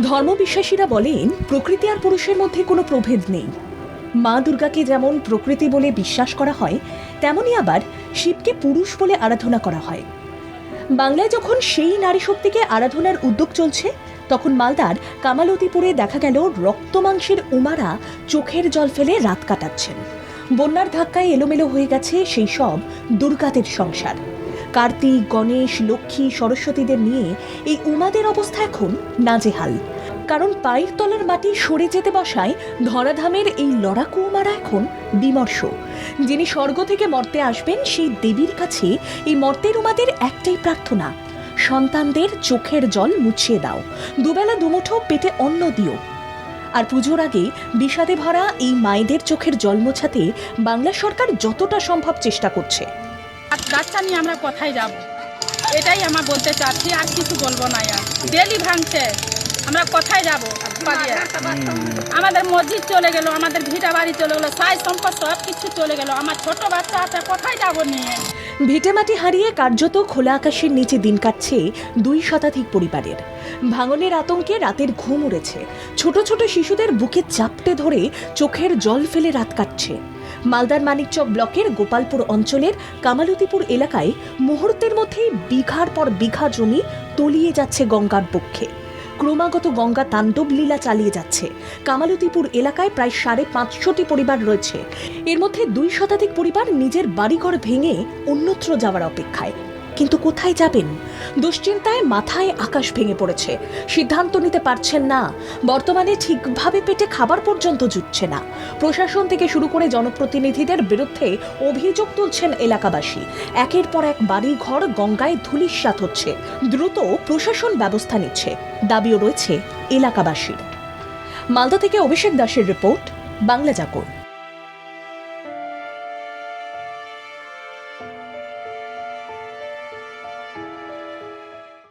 ধর্মবিশ্বাসীরা বলেন, প্রকৃতি আর পুরুষের মধ্যে কোনো প্রভেদ নেই। মা দুর্গাকে যেমন প্রকৃতি বলে বিশ্বাস করা হয়, তেমনি আবার শিবকে পুরুষ বলে আরাধনা করা হয়। বাংলায় যখন সেই নারী শক্তিকে আরাধনার উদ্যোগ চলছে, তখন মালদার কামালতিপুরে দেখা গেল রক্তমাংসের উমারা চোখের জল ফেলে রাত কাটাচ্ছেন। বন্যার ধাক্কায় এলোমেলো হয়ে গেছে সেই সব দুর্গাদের সংসার। কার্তিক, গণেশ, লক্ষ্মী, সরস্বতীদের নিয়ে এই উমাদের অবস্থা এখন নাজেহাল। কারণ পায়ের তলার মাটি সরে যেতে বসায় ধরাধামের এই লড়াকু উমারা এখন বিমর্ষ। যিনি স্বর্গ থেকে মর্তে আসবেন, সেই দেবীর কাছে এই মর্তের উমাদের একটাই প্রার্থনা, সন্তানদের চোখের জল মুছিয়ে দাও, দুবেলা দুমুঠো পেটে অন্ন দিও। আর পুজোর আগে বিষাদে ভরা এই মায়েদের চোখের জল মোছাতে বাংলা সরকার যতটা সম্ভব চেষ্টা করছে। বাচ্চা নিয়ে আমরা কোথায় যাব? এটাই আমার বলতে চাচ্ছি, আর কিছু বলব না ডেলি ভাঙছে। আমরা কোথায় যাব? আমাদের মসজিদ চলে গেল, আমাদের ভিটা বাড়ি চলে গেলো, সাই সম্পদ সব কিছু চলে গেল। আমার ছোট বাচ্চা আছে, কোথায় যাব নিয়ে? ভিটেমাটি হারিয়ে কার্যত খোলা আকাশের নিচে দিন কাটছে দুই শতাধিক পরিবারের। ভাঙনের আতঙ্কে রাতের ঘুম উড়েছে। ছোট ছোট শিশুদের বুকে চাপটে ধরে চোখের জল ফেলে রাত কাটছে। মালদার মানিকচক ব্লকের গোপালপুর অঞ্চলের কামালতিপুর এলাকায় মুহূর্তের মধ্যেই বিঘার পর বিঘা জমি তলিয়ে যাচ্ছে গঙ্গার বক্ষে ক্রমাগত গঙ্গা তাণ্ডব লীলা চালিয়ে যাচ্ছে। কামালতিপুর এলাকায় প্রায় সাড়ে পাঁচশোটি পরিবার রয়েছে। এর মধ্যে দুই শতাধিক পরিবার নিজের বাড়িঘর ভেঙে অন্যত্র যাওয়ার অপেক্ষায়। কিন্তু কোথায় যাবেন? দুশ্চিন্তায় মাথায় আকাশ ভেঙে পড়েছে। সিদ্ধান্ত নিতে পারছেন না। বর্তমানে ঠিকভাবে পেটে খাবার পর্যন্ত জুটছে না। প্রশাসন থেকে শুরু করে জনপ্রতিনিধিদের বিরুদ্ধে অভিযোগ তুলছেন এলাকাবাসী। একের পর এক বাড়ি ঘর গঙ্গায় ধুলিস্বাত হচ্ছে। দ্রুত প্রশাসন ব্যবস্থা নিচ্ছে। দাবিও রয়েছে এলাকাবাসীর। মালদা থেকে অভিষেক দাসের রিপোর্ট, বাংলা জাগর